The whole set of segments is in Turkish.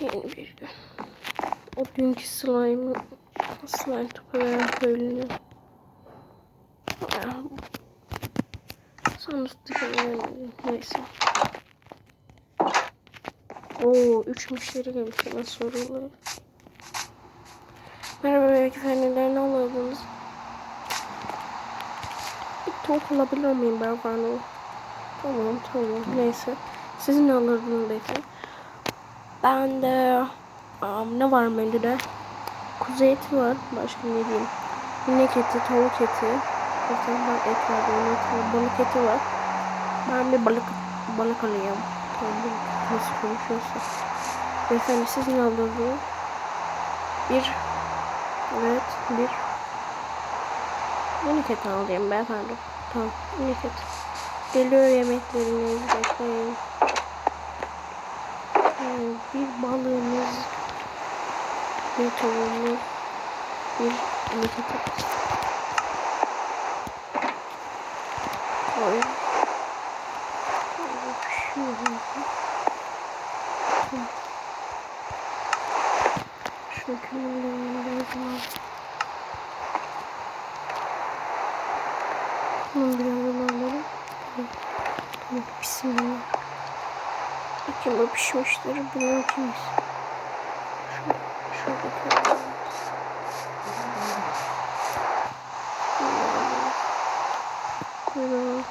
Yeni bir gün. O dünkü slime'ı slime topu veren köylünü. Ya, Sandıkta neyse. Oo, üç müşteri gelmiş hemen soruyorlar. Merhaba beyefendiler ne alırdınız? Bir tavuk alabilir miyim beyefendi? Tamam tamam neyse. Siz ne alırdınız beyefendi? Ben de um, ne var menüde? Kuzu eti var. Başka ne diyeyim? İnek eti, tavuk eti. Ben et var, benim et var. Balık eti var. Ben bir balık balık alayım. Tamam, nasıl konuşuyorsa. Beyefendi siz ne alırdınız? Bir Evet, bir İnek eti alayım beyefendi. Tamam, inek eti. Geliyor yemekleriniz bekleyin. Ee, bir balığımız, bir tavuğumuz, bir inek eti. Koy. Pişiyor. Şu kömürlerini zaman. Bunu biraz alalım. Tamam, bismillah. Bakayım bu pişmiştir. Bunu kimiz? Şu, şurada koyalım. Bunu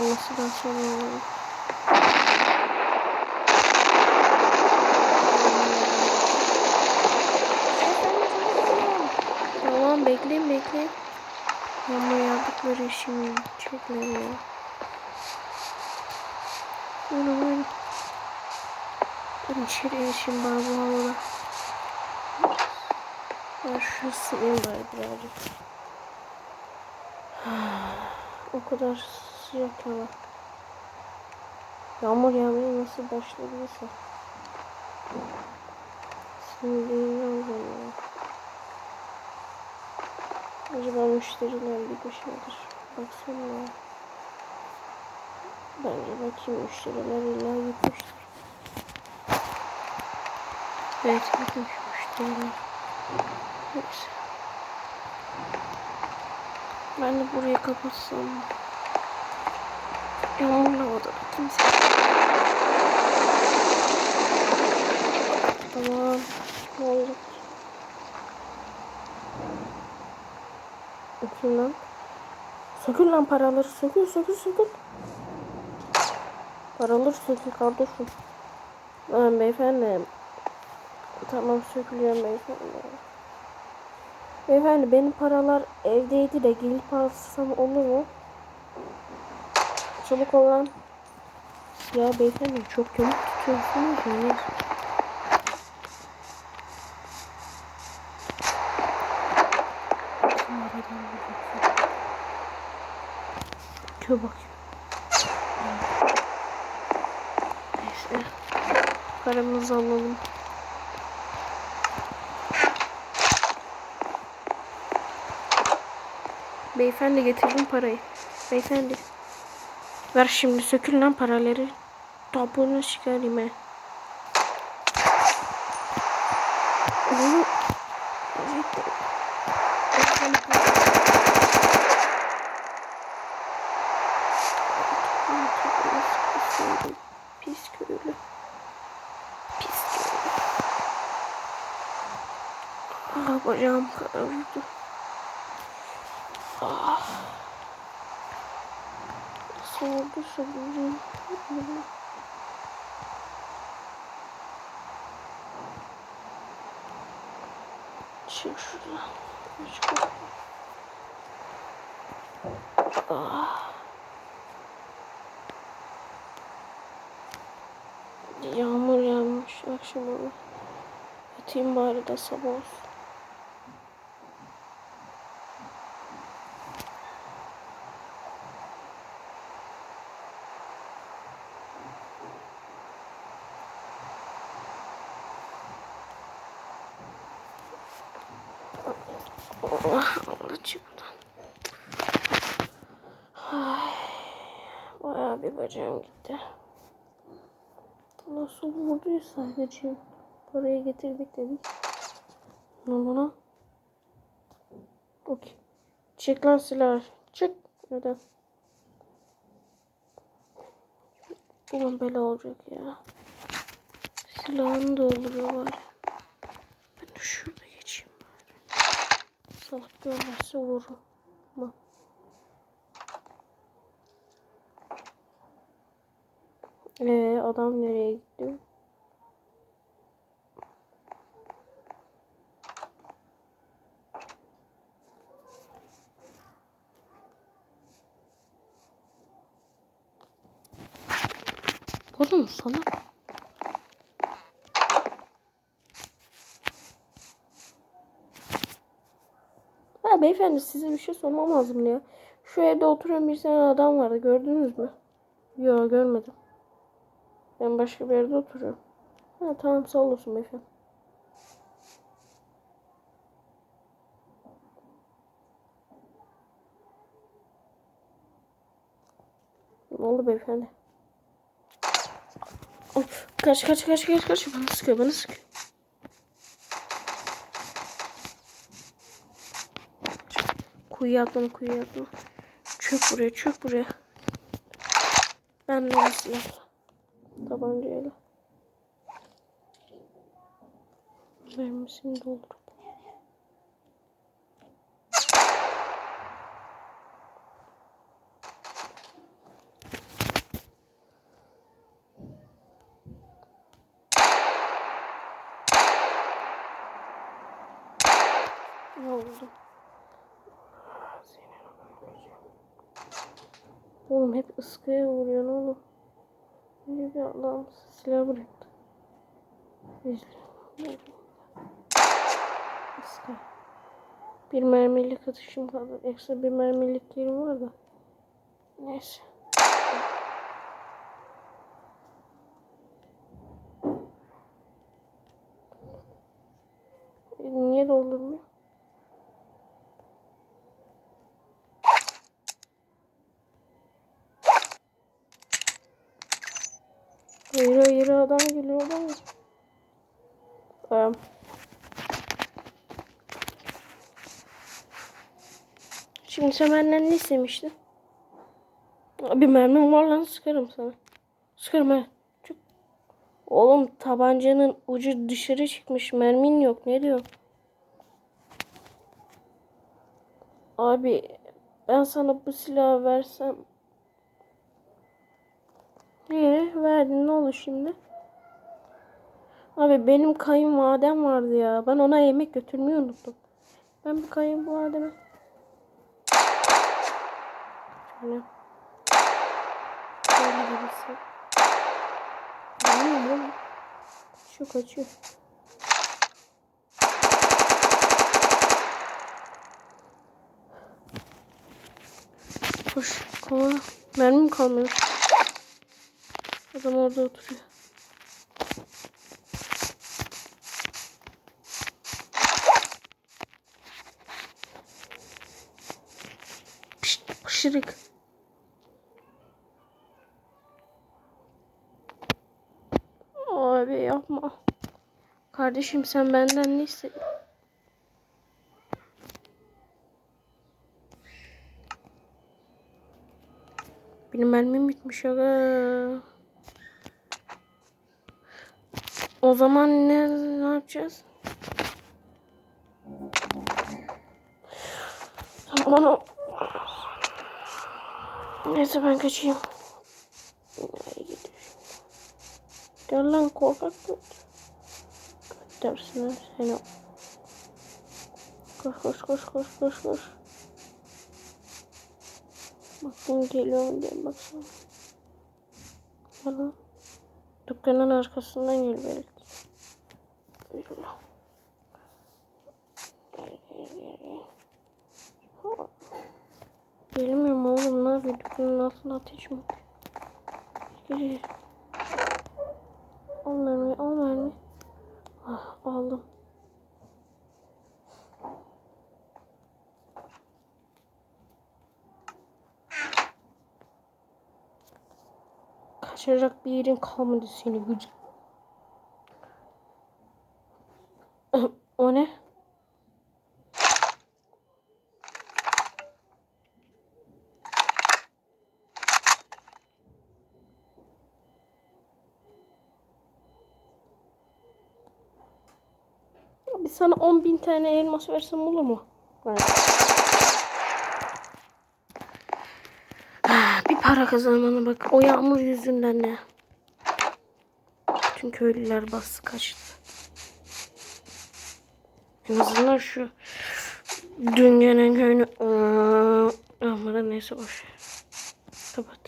Olması da sonra alalım. Tamam bekleyin bekleyin. Ama yaptıkları işimi çekler ya. Buyurun buyurun. Ben içeriye işim var bu havada. Ben şu ısınayım bari birazcık. o kadar sıcak hava. Yağmur yağmaya nasıl başladıysa. Sinirliyim ya. Acaba müşteriler gitmiş midir? Baksana ya. Bence bakayım müşteriler illa gitmiştir. Evet gitmiş müşteriler. Neyse. Ben de burayı kapatsam. Yağmurlu havada da kimse. Tamam. Ne olacak? Bakayım lan. Sökül lan paraları. Sökül sökül sökül. Paraları sökül kardeşim. Lan beyefendi. Tamam sökülüyorum beyefendi. Beyefendi benim paralar evdeydi de gelip alsam olur mu? Çabuk ol lan. Ya beyefendi çok kötü tutuyorsunuz. Bakıyor bakıyor. Neyse. Paramızı alalım. Beyefendi getirdim parayı. Beyefendi. Ver şimdi sökül lan paraları. Tabuğunu çıkarayım he. Oğlum. Pis köylü. Pis köylü. Ah bacağım karardı. Ah. Soğudu soğudu. Çık şuradan. Çık. Ah. Yağmur yağmış akşam oldu. Yatayım bari de sabah olsun. Allah çık. Ay, bayağı bir bacağım gitti. Nasıl vurduysa sadece parayı getirdik dedik. Ne bana? Okey. Çek lan silah. Çık. Neden? Ulan bela olacak ya. Silahını dolduruyor bari. Ben de şurada. Salak görmezse vururum. Ee, adam nereye gitti? Oğlum sana. Beyefendi size bir şey sormam lazım ya. Şu evde oturan bir tane adam vardı gördünüz mü? Yok görmedim. Ben başka bir yerde oturuyorum. Ha tamam sağ olasın beyefendi. Ne oldu beyefendi? Of, kaç kaç kaç kaç kaç bana sıkıyor bana sıkıyor. Kuyuya atlama kuyuya atlama. Çök buraya çök buraya. Ben de silah. Tabancayla. Mermisini doldurup. Ne oldu? Oğlum hep ıskaya vuruyor oğlum. Ne bir Allah'ım silah bıraktı. Iska. Bir mermilik atışım kaldı. Ekstra bir mermilik yerim var da. Neyse. Hayır hayır adam geliyor adam geliyor. Şimdi sen benden ne istemiştin? Bir mermim var lan sıkarım sana. Sıkarım ha. Çık. Oğlum tabancanın ucu dışarı çıkmış. Mermin yok. Ne diyor? Abi ben sana bu silahı versem Ee, verdin ne olur şimdi? Abi benim kayınvalidem vardı ya. Ben ona yemek götürmeyi unuttum. Ben bir kayınvalideme... Şöyle. Böyle birisi. Bilmiyorum. Şu kaçıyor. Koş kovala. Mermim kalmıyor. Adam orada oturuyor. Pişt. Abi yapma. Kardeşim sen benden ne istedin? Benim mermim bitmiş aga. O zaman ne, ne yapacağız? Tamam onu... Neyse ben kaçayım. Gel lan korkak göt. Göt dersin ha seni. Koş koş koş koş koş koş. Bakın geliyor mu diye baksana. Lan. Dükkanın arkasından gel belki. Gelmiyorum oğlum ne yapıyor? Dükkanın altında ateş mi? Al mermi al mermi. Ah aldım. Kaçacak bir yerin kalmadı seni gıcık. O ne? Sana 10 bin tane elmas versem olur mu? Ah, Bir para kazanmanı bak. O yağmur yüzünden ne? Bütün köylüler bastı kaçtı. En azından şu dünyanın köyünü Ama neyse boş. Kapat.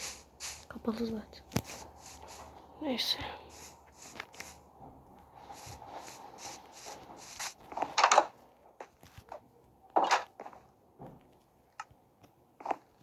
Kapalı zaten. Neyse.